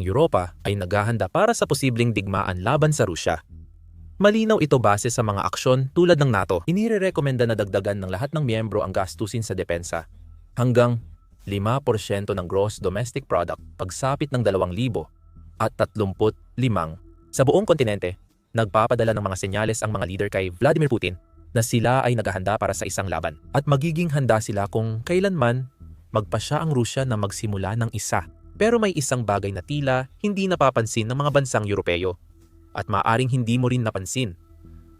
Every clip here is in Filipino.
ang Europa ay naghahanda para sa posibleng digmaan laban sa Rusya. Malinaw ito base sa mga aksyon tulad ng NATO. Inirerekomenda na dagdagan ng lahat ng miyembro ang gastusin sa depensa hanggang 5% ng gross domestic product pagsapit ng 2,000 at 35 sa buong kontinente. Nagpapadala ng mga senyales ang mga leader kay Vladimir Putin na sila ay naghahanda para sa isang laban at magiging handa sila kung kailanman magpasya ang Rusya na magsimula ng isa. Pero may isang bagay na tila hindi napapansin ng mga bansang Europeo at maaring hindi mo rin napansin.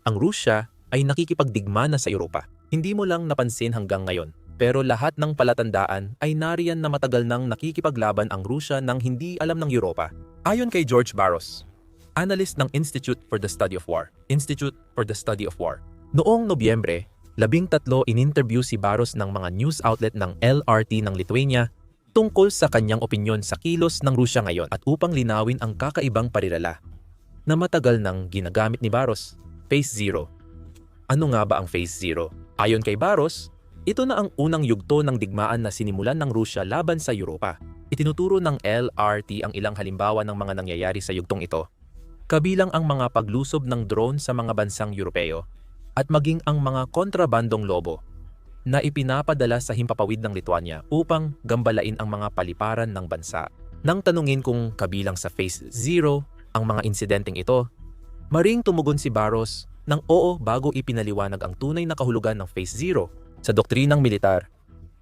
Ang Rusya ay nakikipagdigma na sa Europa. Hindi mo lang napansin hanggang ngayon. Pero lahat ng palatandaan ay nariyan na matagal nang nakikipaglaban ang Rusya nang hindi alam ng Europa. Ayon kay George Barros, analyst ng Institute for the Study of War, Institute for the Study of War. Noong Nobyembre, labing tatlo in-interview si Barros ng mga news outlet ng LRT ng Lithuania tungkol sa kanyang opinyon sa kilos ng Rusya ngayon at upang linawin ang kakaibang parirala na matagal nang ginagamit ni Barros, Phase Zero. Ano nga ba ang Phase Zero? Ayon kay Barros, ito na ang unang yugto ng digmaan na sinimulan ng Rusya laban sa Europa. Itinuturo ng LRT ang ilang halimbawa ng mga nangyayari sa yugtong ito. Kabilang ang mga paglusob ng drone sa mga bansang Europeo at maging ang mga kontrabandong lobo na ipinapadala sa himpapawid ng Lithuania upang gambalain ang mga paliparan ng bansa. Nang tanungin kung kabilang sa Phase Zero ang mga insidenteng ito, maring tumugon si Barros ng oo bago ipinaliwanag ang tunay na kahulugan ng Phase Zero sa doktrinang militar,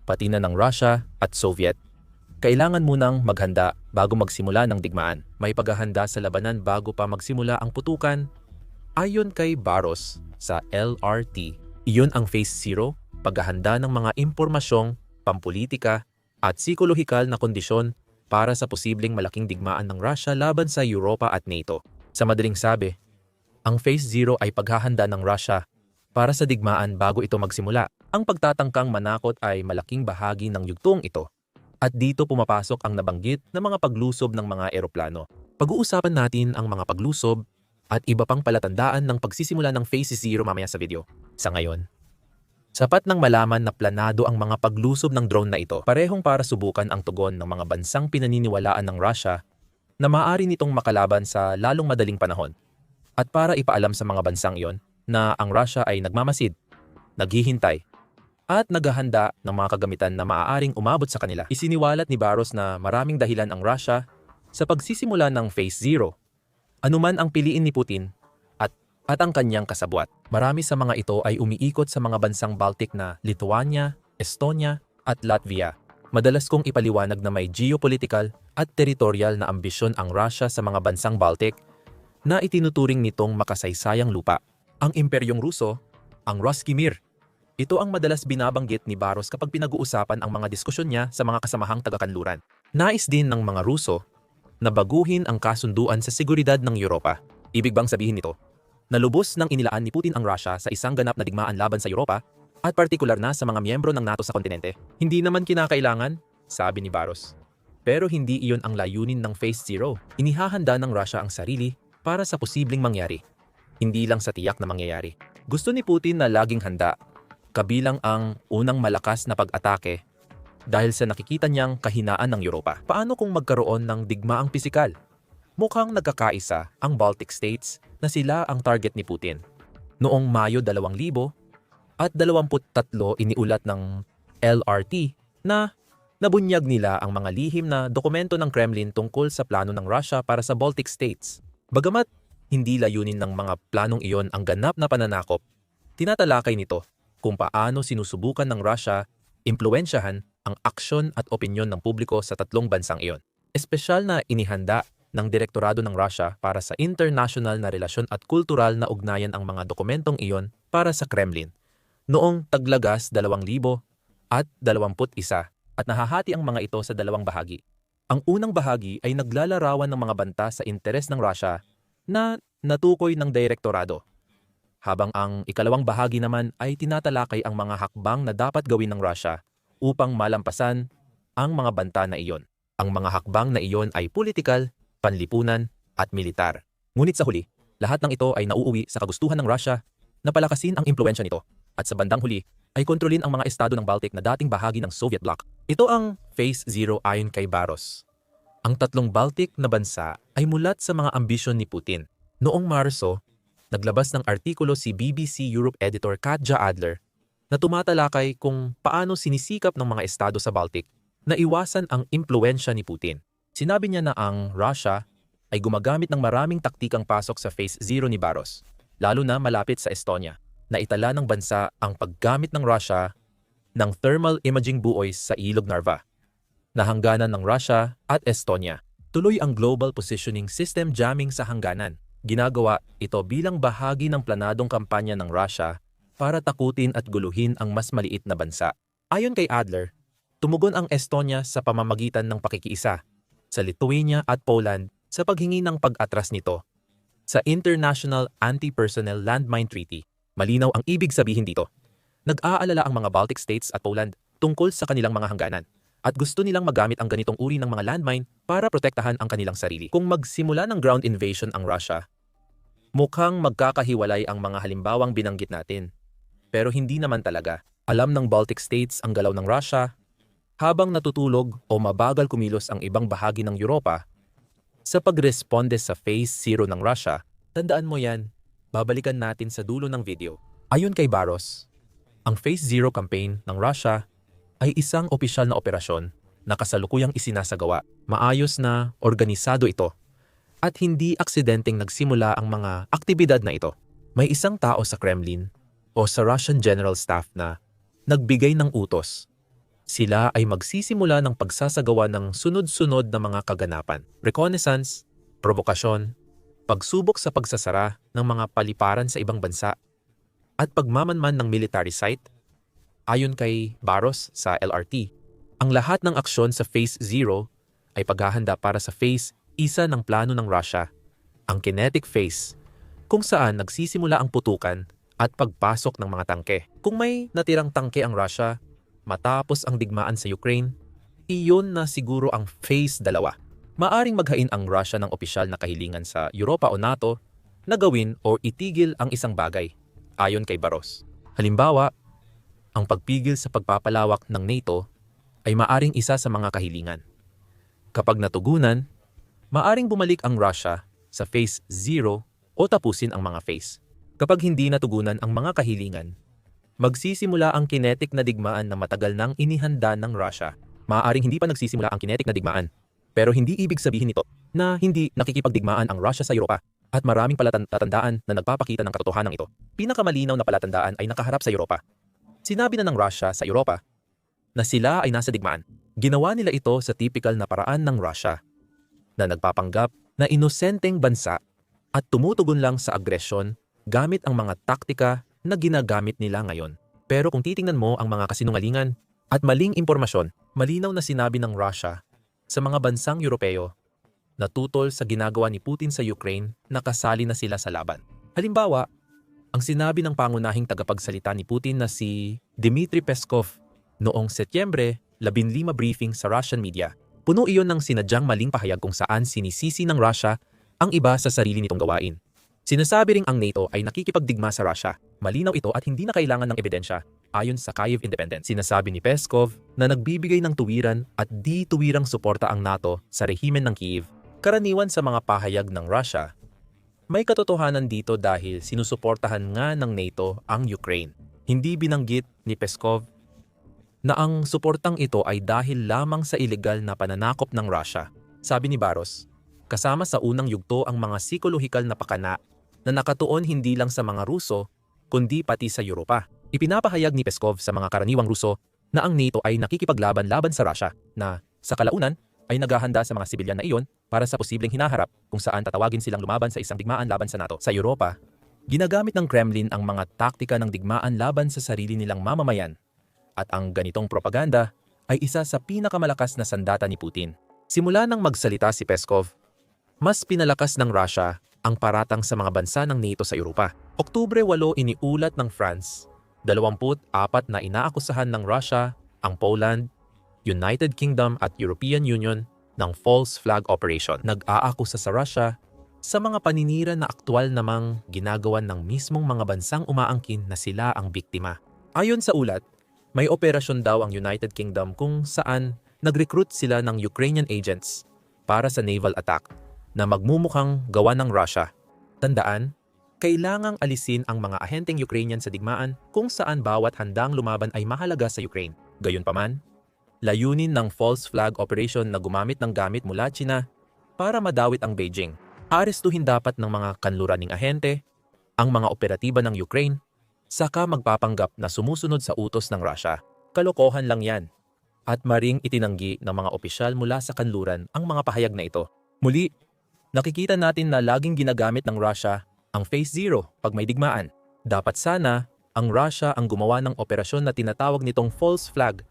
pati na ng Russia at Soviet. Kailangan munang maghanda bago magsimula ng digmaan. May paghahanda sa labanan bago pa magsimula ang putukan. Ayon kay Barros sa LRT, iyon ang Phase Zero, paghahanda ng mga impormasyong, pampolitika at psikolohikal na kondisyon para sa posibleng malaking digmaan ng Russia laban sa Europa at NATO. Sa madaling sabi, ang Phase Zero ay paghahanda ng Russia para sa digmaan bago ito magsimula. Ang pagtatangkang manakot ay malaking bahagi ng yugtong ito. At dito pumapasok ang nabanggit na mga paglusob ng mga eroplano. Pag-uusapan natin ang mga paglusob at iba pang palatandaan ng pagsisimula ng Phase Zero mamaya sa video. Sa ngayon, sapat nang malaman na planado ang mga paglusob ng drone na ito parehong para subukan ang tugon ng mga bansang pinaniniwalaan ng Russia na maaari nitong makalaban sa lalong madaling panahon. At para ipaalam sa mga bansang iyon na ang Russia ay nagmamasid, naghihintay, at naghahanda ng mga kagamitan na maaaring umabot sa kanila. Isiniwalat ni Barros na maraming dahilan ang Russia sa pagsisimula ng Phase Zero. Anuman ang piliin ni Putin at, ang kanyang kasabwat. Marami sa mga ito ay umiikot sa mga bansang Baltic na Lithuania, Estonia at Latvia. Madalas kong ipaliwanag na may geopolitical at territorial na ambisyon ang Russia sa mga bansang Baltic na itinuturing nitong makasaysayang lupa. Ang Imperyong Ruso, ang Roskimir ito ang madalas binabanggit ni Baros kapag pinag-uusapan ang mga diskusyon niya sa mga kasamahang taga-kanluran. Nais din ng mga Ruso na baguhin ang kasunduan sa seguridad ng Europa. Ibig bang sabihin nito na lubos nang inilaan ni Putin ang Russia sa isang ganap na digmaan laban sa Europa at partikular na sa mga miyembro ng NATO sa kontinente? Hindi naman kinakailangan, sabi ni Baros. Pero hindi iyon ang layunin ng Phase Zero. Inihahanda ng Russia ang sarili para sa posibleng mangyari. Hindi lang sa tiyak na mangyayari. Gusto ni Putin na laging handa kabilang ang unang malakas na pag-atake dahil sa nakikita niyang kahinaan ng Europa. Paano kung magkaroon ng digmaang pisikal? Mukhang nagkakaisa ang Baltic States na sila ang target ni Putin. Noong Mayo 2000 at 23 iniulat ng LRT na nabunyag nila ang mga lihim na dokumento ng Kremlin tungkol sa plano ng Russia para sa Baltic States. Bagamat hindi layunin ng mga planong iyon ang ganap na pananakop, tinatalakay nito kung paano sinusubukan ng Russia impluensyahan ang aksyon at opinyon ng publiko sa tatlong bansang iyon. Espesyal na inihanda ng Direktorado ng Russia para sa international na relasyon at kultural na ugnayan ang mga dokumentong iyon para sa Kremlin noong taglagas 2000 at 21 at nahahati ang mga ito sa dalawang bahagi. Ang unang bahagi ay naglalarawan ng mga banta sa interes ng Russia na natukoy ng direktorado habang ang ikalawang bahagi naman ay tinatalakay ang mga hakbang na dapat gawin ng Russia upang malampasan ang mga banta na iyon. Ang mga hakbang na iyon ay politikal, panlipunan, at militar. Ngunit sa huli, lahat ng ito ay nauuwi sa kagustuhan ng Russia na palakasin ang impluensya nito at sa bandang huli ay kontrolin ang mga estado ng Baltic na dating bahagi ng Soviet bloc. Ito ang Phase Zero ayon kay Baros. Ang tatlong Baltic na bansa ay mulat sa mga ambisyon ni Putin. Noong Marso, naglabas ng artikulo si BBC Europe editor Katja Adler na tumatalakay kung paano sinisikap ng mga estado sa Baltic na iwasan ang impluensya ni Putin. Sinabi niya na ang Russia ay gumagamit ng maraming taktikang pasok sa Phase Zero ni Baros, lalo na malapit sa Estonia, na itala ng bansa ang paggamit ng Russia ng thermal imaging buoys sa ilog Narva, na hangganan ng Russia at Estonia. Tuloy ang Global Positioning System jamming sa hangganan. Ginagawa ito bilang bahagi ng planadong kampanya ng Russia para takutin at guluhin ang mas maliit na bansa. Ayon kay Adler, tumugon ang Estonia sa pamamagitan ng pakikiisa sa Lithuania at Poland sa paghingi ng pag-atras nito sa International Anti-Personnel Landmine Treaty. Malinaw ang ibig sabihin dito. Nag-aalala ang mga Baltic states at Poland tungkol sa kanilang mga hangganan at gusto nilang magamit ang ganitong uri ng mga landmine para protektahan ang kanilang sarili. Kung magsimula ng ground invasion ang Russia, mukhang magkakahiwalay ang mga halimbawang binanggit natin. Pero hindi naman talaga. Alam ng Baltic states ang galaw ng Russia habang natutulog o mabagal kumilos ang ibang bahagi ng Europa sa pagresponde sa Phase Zero ng Russia, tandaan mo yan, babalikan natin sa dulo ng video. Ayon kay Baros, ang Phase Zero campaign ng Russia ay isang opisyal na operasyon na kasalukuyang isinasagawa. Maayos na organisado ito at hindi aksidenteng nagsimula ang mga aktibidad na ito. May isang tao sa Kremlin o sa Russian General Staff na nagbigay ng utos sila ay magsisimula ng pagsasagawa ng sunod-sunod na mga kaganapan. Reconnaissance, provokasyon, pagsubok sa pagsasara ng mga paliparan sa ibang bansa, at pagmamanman ng military site. Ayon kay Baros sa LRT, ang lahat ng aksyon sa Phase Zero ay paghahanda para sa Phase isa ng plano ng Russia, ang kinetic phase, kung saan nagsisimula ang putukan at pagpasok ng mga tangke. Kung may natirang tangke ang Russia, matapos ang digmaan sa Ukraine, iyon na siguro ang phase dalawa. Maaring maghain ang Russia ng opisyal na kahilingan sa Europa o NATO na gawin o itigil ang isang bagay, ayon kay Baros. Halimbawa, ang pagpigil sa pagpapalawak ng NATO ay maaring isa sa mga kahilingan. Kapag natugunan, maaring bumalik ang Russia sa phase 0 o tapusin ang mga phase. Kapag hindi natugunan ang mga kahilingan, magsisimula ang kinetic na digmaan na matagal nang inihanda ng Russia. Maaaring hindi pa nagsisimula ang kinetic na digmaan. Pero hindi ibig sabihin nito na hindi nakikipagdigmaan ang Russia sa Europa at maraming palatandaan na nagpapakita ng katotohanan ito. Pinakamalinaw na palatandaan ay nakaharap sa Europa. Sinabi na ng Russia sa Europa na sila ay nasa digmaan. Ginawa nila ito sa typical na paraan ng Russia na nagpapanggap na inosenteng bansa at tumutugon lang sa agresyon gamit ang mga taktika na ginagamit nila ngayon. Pero kung titingnan mo ang mga kasinungalingan at maling impormasyon, malinaw na sinabi ng Russia sa mga bansang Europeo na tutol sa ginagawa ni Putin sa Ukraine na kasali na sila sa laban. Halimbawa, ang sinabi ng pangunahing tagapagsalita ni Putin na si Dmitry Peskov noong Setyembre 15 briefing sa Russian media. Puno iyon ng sinadyang maling pahayag kung saan sinisisi ng Russia ang iba sa sarili nitong gawain. Sinasabi ring ang NATO ay nakikipagdigma sa Russia. Malinaw ito at hindi na kailangan ng ebidensya. Ayon sa Kyiv Independent, sinasabi ni Peskov na nagbibigay ng tuwiran at di tuwirang suporta ang NATO sa rehimen ng Kyiv. Karaniwan sa mga pahayag ng Russia, may katotohanan dito dahil sinusuportahan nga ng NATO ang Ukraine. Hindi binanggit ni Peskov na ang suportang ito ay dahil lamang sa ilegal na pananakop ng Russia. Sabi ni Baros, kasama sa unang yugto ang mga psikolohikal na pakana na nakatuon hindi lang sa mga Ruso, kundi pati sa Europa. Ipinapahayag ni Peskov sa mga karaniwang Ruso na ang NATO ay nakikipaglaban-laban sa Russia na sa kalaunan ay naghahanda sa mga sibilyan na iyon para sa posibleng hinaharap kung saan tatawagin silang lumaban sa isang digmaan laban sa NATO. Sa Europa, ginagamit ng Kremlin ang mga taktika ng digmaan laban sa sarili nilang mamamayan at ang ganitong propaganda ay isa sa pinakamalakas na sandata ni Putin. Simula nang magsalita si Peskov, mas pinalakas ng Russia ang paratang sa mga bansa ng NATO sa Europa. Oktubre 8 iniulat ng France, 24 na inaakusahan ng Russia ang Poland, United Kingdom at European Union ng false flag operation. Nag-aakusa sa Russia sa mga paninira na aktwal namang ginagawa ng mismong mga bansang umaangkin na sila ang biktima. Ayon sa ulat, may operasyon daw ang United Kingdom kung saan nag-recruit sila ng Ukrainian agents para sa naval attack na magmumukhang gawa ng Russia. Tandaan, kailangang alisin ang mga ahenteng Ukrainian sa digmaan kung saan bawat handang lumaban ay mahalaga sa Ukraine. Gayunpaman, layunin ng false flag operation na gumamit ng gamit mula China para madawit ang Beijing. Arestuhin dapat ng mga kanluraning ahente ang mga operatiba ng Ukraine saka magpapanggap na sumusunod sa utos ng Russia. Kalokohan lang yan. At maring itinanggi ng mga opisyal mula sa kanluran ang mga pahayag na ito. Muli, nakikita natin na laging ginagamit ng Russia ang Phase Zero pag may digmaan. Dapat sana ang Russia ang gumawa ng operasyon na tinatawag nitong false flag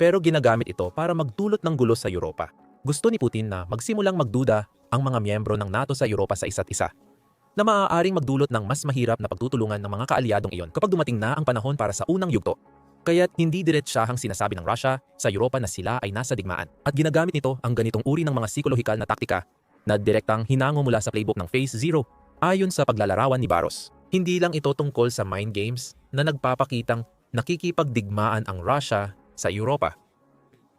pero ginagamit ito para magdulot ng gulo sa Europa. Gusto ni Putin na magsimulang magduda ang mga miyembro ng NATO sa Europa sa isa't isa na maaaring magdulot ng mas mahirap na pagtutulungan ng mga kaalyadong iyon kapag dumating na ang panahon para sa unang yugto. Kaya't hindi diretsahang sinasabi ng Russia sa Europa na sila ay nasa digmaan at ginagamit nito ang ganitong uri ng mga psikolohikal na taktika na direktang hinango mula sa playbook ng Phase Zero ayon sa paglalarawan ni Baros. Hindi lang ito tungkol sa mind games na nagpapakitang nakikipagdigmaan ang Russia sa Europa.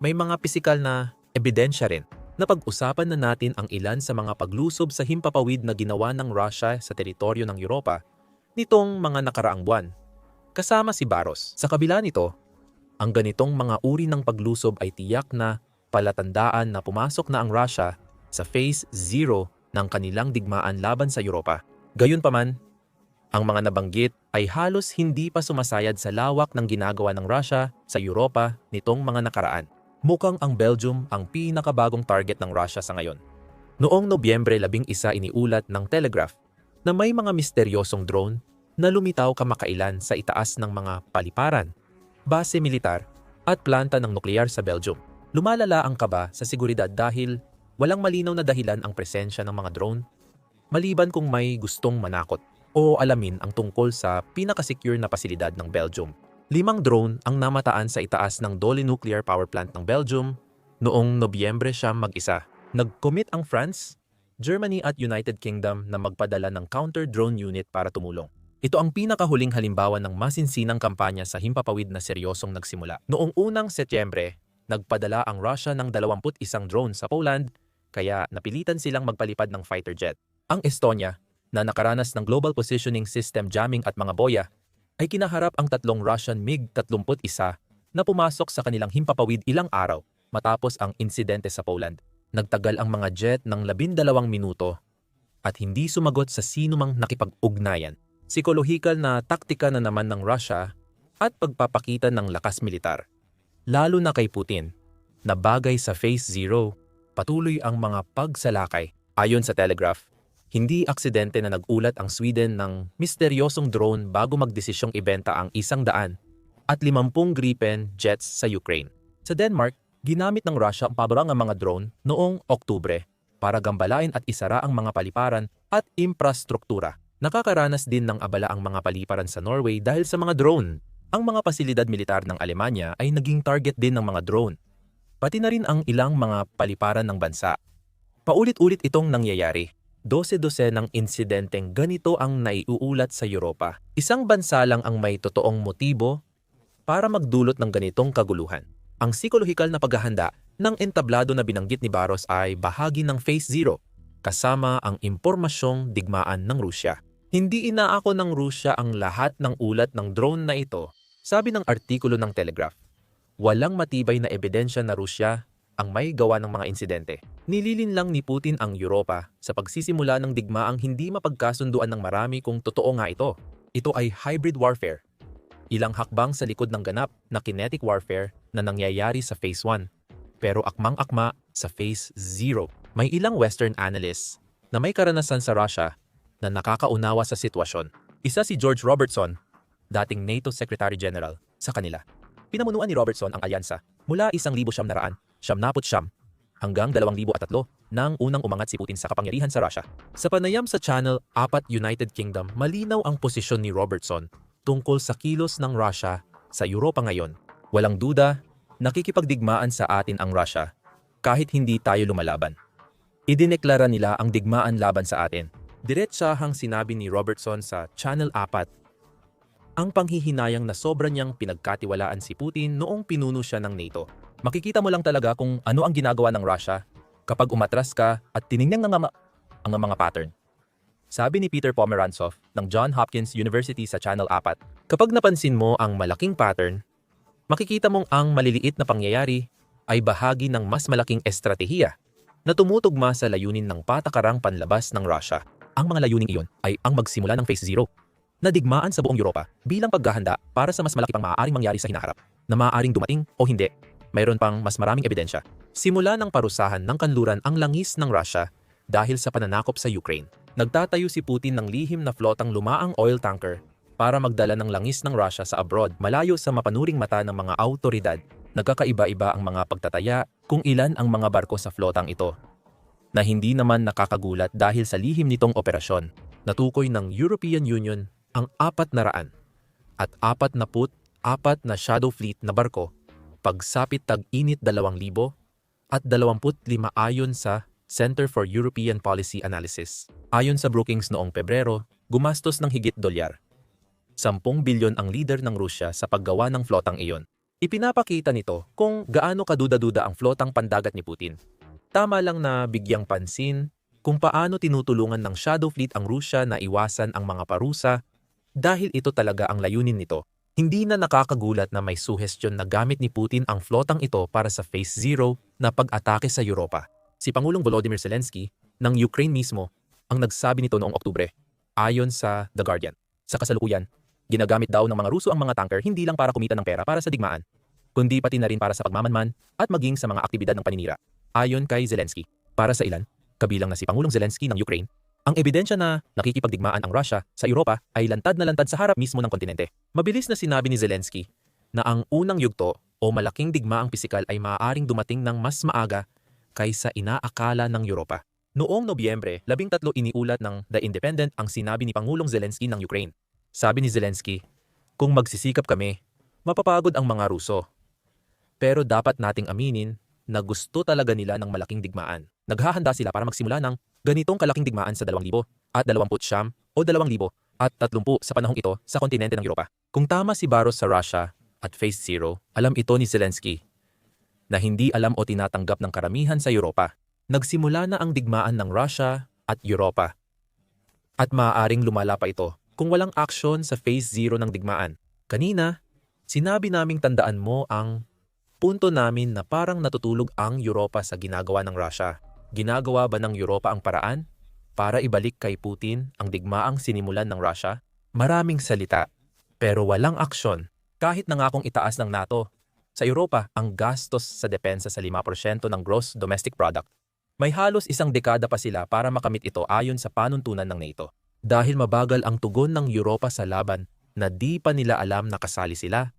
May mga pisikal na ebidensya rin na pag-usapan na natin ang ilan sa mga paglusob sa himpapawid na ginawa ng Russia sa teritoryo ng Europa nitong mga nakaraang buwan. Kasama si Baros. Sa kabila nito, ang ganitong mga uri ng paglusob ay tiyak na palatandaan na pumasok na ang Russia sa phase zero ng kanilang digmaan laban sa Europa. Gayunpaman, ang mga nabanggit ay halos hindi pa sumasayad sa lawak ng ginagawa ng Russia sa Europa nitong mga nakaraan. Mukhang ang Belgium ang pinakabagong target ng Russia sa ngayon. Noong Nobyembre 11 iniulat ng Telegraph na may mga misteryosong drone na lumitaw kamakailan sa itaas ng mga paliparan, base militar at planta ng nuklear sa Belgium. Lumalala ang kaba sa seguridad dahil walang malinaw na dahilan ang presensya ng mga drone maliban kung may gustong manakot o alamin ang tungkol sa pinakasecure na pasilidad ng Belgium. Limang drone ang namataan sa itaas ng Dole Nuclear Power Plant ng Belgium noong Nobyembre siya mag-isa. Nag-commit ang France, Germany at United Kingdom na magpadala ng counter-drone unit para tumulong. Ito ang pinakahuling halimbawa ng masinsinang kampanya sa himpapawid na seryosong nagsimula. Noong unang Setyembre, nagpadala ang Russia ng 21 drone sa Poland kaya napilitan silang magpalipad ng fighter jet. Ang Estonia, na nakaranas ng Global Positioning System jamming at mga boya, ay kinaharap ang tatlong Russian MiG-31 na pumasok sa kanilang himpapawid ilang araw matapos ang insidente sa Poland. Nagtagal ang mga jet ng labindalawang minuto at hindi sumagot sa sinumang nakipag-ugnayan psikolohikal na taktika na naman ng Russia at pagpapakita ng lakas militar. Lalo na kay Putin, na bagay sa Phase Zero, patuloy ang mga pagsalakay. Ayon sa Telegraph, hindi aksidente na nagulat ang Sweden ng misteryosong drone bago magdesisyong ibenta ang isang daan at 50 Gripen jets sa Ukraine. Sa Denmark, ginamit ng Russia ang paborang mga drone noong Oktubre para gambalain at isara ang mga paliparan at infrastruktura. Nakakaranas din ng abala ang mga paliparan sa Norway dahil sa mga drone. Ang mga pasilidad militar ng Alemanya ay naging target din ng mga drone. Pati na rin ang ilang mga paliparan ng bansa. Paulit-ulit itong nangyayari. Dose-dose ng insidenteng ganito ang naiuulat sa Europa. Isang bansa lang ang may totoong motibo para magdulot ng ganitong kaguluhan. Ang psikolohikal na paghahanda ng entablado na binanggit ni Baros ay bahagi ng Phase Zero kasama ang impormasyong digmaan ng Rusya. Hindi inaako ng Rusya ang lahat ng ulat ng drone na ito, sabi ng artikulo ng Telegraph. Walang matibay na ebidensya na Rusya ang may gawa ng mga insidente. Nililin lang ni Putin ang Europa sa pagsisimula ng digmaang hindi mapagkasunduan ng marami kung totoo nga ito. Ito ay hybrid warfare. Ilang hakbang sa likod ng ganap na kinetic warfare na nangyayari sa Phase 1, pero akmang-akma sa Phase 0. May ilang Western analysts na may karanasan sa Russia na nakakaunawa sa sitwasyon. Isa si George Robertson, dating NATO Secretary General, sa kanila. Pinamunuan ni Robertson ang alyansa mula 1,900 siyam hanggang 2,003 nang unang umangat si Putin sa kapangyarihan sa Russia. Sa panayam sa Channel 4 United Kingdom, malinaw ang posisyon ni Robertson tungkol sa kilos ng Russia sa Europa ngayon. Walang duda, nakikipagdigmaan sa atin ang Russia kahit hindi tayo lumalaban. Idineklara nila ang digmaan laban sa atin Diretsahang sinabi ni Robertson sa Channel 4 ang panghihinayang na sobra niyang pinagkatiwalaan si Putin noong pinuno siya ng NATO. Makikita mo lang talaga kung ano ang ginagawa ng Russia kapag umatras ka at tiningnan ng ang mga pattern. Sabi ni Peter Pomerantsev ng John Hopkins University sa Channel 4, kapag napansin mo ang malaking pattern, makikita mong ang maliliit na pangyayari ay bahagi ng mas malaking estratehiya na tumutugma sa layunin ng patakarang panlabas ng Russia. Ang mga layuning iyon ay ang magsimula ng phase 0 nadigmaan sa buong Europa bilang paghahanda para sa mas malaki pang maaaring mangyari sa hinaharap na maaaring dumating o hindi. Mayroon pang mas maraming ebidensya. Simula ng parusahan ng kanluran ang langis ng Russia dahil sa pananakop sa Ukraine. Nagtatayo si Putin ng lihim na flotang lumaang oil tanker para magdala ng langis ng Russia sa abroad malayo sa mapanuring mata ng mga autoridad. Nagkakaiba-iba ang mga pagtataya kung ilan ang mga barko sa flotang ito na hindi naman nakakagulat dahil sa lihim nitong operasyon, natukoy ng European Union ang apat na raan at apat na put apat na shadow fleet na barko pagsapit tag-init 2,000 at 25 ayon sa Center for European Policy Analysis. Ayon sa Brookings noong Pebrero, gumastos ng higit dolyar. 10 bilyon ang leader ng Rusya sa paggawa ng flotang iyon. Ipinapakita nito kung gaano kaduda-duda ang flotang pandagat ni Putin. Tama lang na bigyang pansin kung paano tinutulungan ng Shadow Fleet ang Rusya na iwasan ang mga parusa dahil ito talaga ang layunin nito. Hindi na nakakagulat na may suhestyon na gamit ni Putin ang flotang ito para sa Phase Zero na pag-atake sa Europa. Si Pangulong Volodymyr Zelensky ng Ukraine mismo ang nagsabi nito noong Oktubre ayon sa The Guardian. Sa kasalukuyan, Ginagamit daw ng mga Ruso ang mga tanker hindi lang para kumita ng pera para sa digmaan, kundi pati na rin para sa pagmamanman at maging sa mga aktibidad ng paninira. Ayon kay Zelensky, para sa ilan, kabilang na si Pangulong Zelensky ng Ukraine, ang ebidensya na nakikipagdigmaan ang Russia sa Europa ay lantad na lantad sa harap mismo ng kontinente. Mabilis na sinabi ni Zelensky na ang unang yugto o malaking digmaang pisikal ay maaaring dumating ng mas maaga kaysa inaakala ng Europa. Noong Nobyembre, labing tatlo iniulat ng The Independent ang sinabi ni Pangulong Zelensky ng Ukraine sabi ni Zelensky, kung magsisikap kami, mapapagod ang mga Ruso. Pero dapat nating aminin na gusto talaga nila ng malaking digmaan. Naghahanda sila para magsimula ng ganitong kalaking digmaan sa 2,000 at 20 siyam o 2,000 at 30 sa panahong ito sa kontinente ng Europa. Kung tama si Baros sa Russia at Phase Zero, alam ito ni Zelensky na hindi alam o tinatanggap ng karamihan sa Europa. Nagsimula na ang digmaan ng Russia at Europa. At maaaring lumala pa ito kung walang aksyon sa phase zero ng digmaan. Kanina, sinabi naming tandaan mo ang punto namin na parang natutulog ang Europa sa ginagawa ng Russia. Ginagawa ba ng Europa ang paraan para ibalik kay Putin ang digmaang sinimulan ng Russia? Maraming salita, pero walang aksyon. Kahit nangakong itaas ng NATO, sa Europa ang gastos sa depensa sa 5% ng gross domestic product. May halos isang dekada pa sila para makamit ito ayon sa panuntunan ng NATO dahil mabagal ang tugon ng Europa sa laban na di pa nila alam na kasali sila.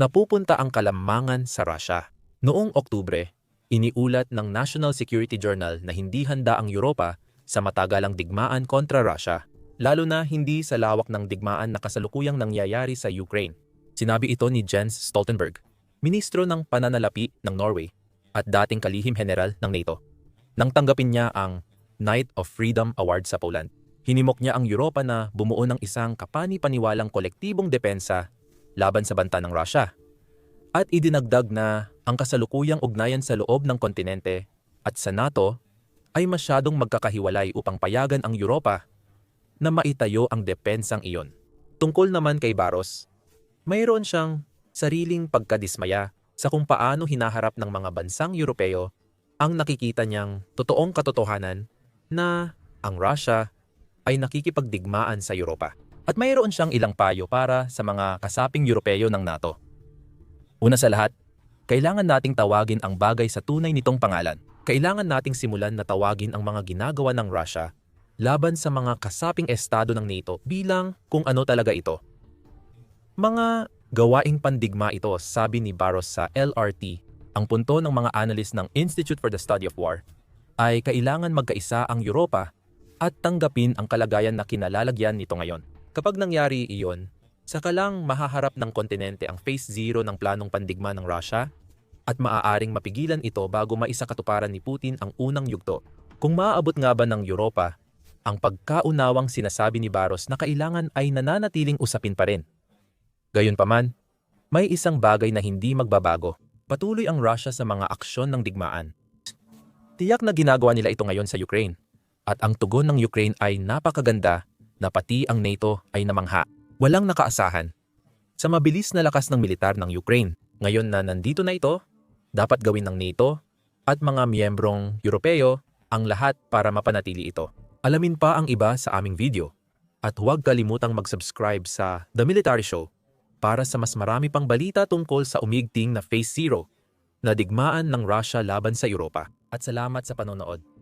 Napupunta ang kalamangan sa Russia. Noong Oktubre, iniulat ng National Security Journal na hindi handa ang Europa sa matagalang digmaan kontra Russia, lalo na hindi sa lawak ng digmaan na kasalukuyang nangyayari sa Ukraine. Sinabi ito ni Jens Stoltenberg, ministro ng pananalapi ng Norway at dating kalihim general ng NATO, nang tanggapin niya ang Knight of Freedom Award sa Poland. Hinimok niya ang Europa na bumuo ng isang kapani-paniwalang kolektibong depensa laban sa banta ng Russia. At idinagdag na ang kasalukuyang ugnayan sa loob ng kontinente at sa NATO ay masyadong magkakahiwalay upang payagan ang Europa na maitayo ang depensang iyon. Tungkol naman kay Baros, mayroon siyang sariling pagkadismaya sa kung paano hinaharap ng mga bansang Europeo ang nakikita niyang totoong katotohanan na ang Russia ay nakikipagdigmaan sa Europa. At mayroon siyang ilang payo para sa mga kasaping Europeo ng NATO. Una sa lahat, kailangan nating tawagin ang bagay sa tunay nitong pangalan. Kailangan nating simulan na tawagin ang mga ginagawa ng Russia laban sa mga kasaping estado ng NATO bilang kung ano talaga ito. Mga gawaing pandigma ito, sabi ni Barros sa LRT. Ang punto ng mga analyst ng Institute for the Study of War ay kailangan magkaisa ang Europa at tanggapin ang kalagayan na kinalalagyan nito ngayon. Kapag nangyari iyon, saka lang mahaharap ng kontinente ang phase zero ng planong pandigma ng Russia at maaaring mapigilan ito bago maisakatuparan ni Putin ang unang yugto. Kung maaabot nga ba ng Europa, ang pagkaunawang sinasabi ni Baros na kailangan ay nananatiling usapin pa rin. Gayunpaman, may isang bagay na hindi magbabago. Patuloy ang Russia sa mga aksyon ng digmaan. Tiyak na ginagawa nila ito ngayon sa Ukraine. At ang tugon ng Ukraine ay napakaganda na pati ang NATO ay namangha. Walang nakaasahan. Sa mabilis na lakas ng militar ng Ukraine, ngayon na nandito na ito, dapat gawin ng NATO at mga miyembrong Europeo ang lahat para mapanatili ito. Alamin pa ang iba sa aming video. At huwag kalimutang mag-subscribe sa The Military Show para sa mas marami pang balita tungkol sa umigting na Phase Zero na digmaan ng Russia laban sa Europa. At salamat sa panonood.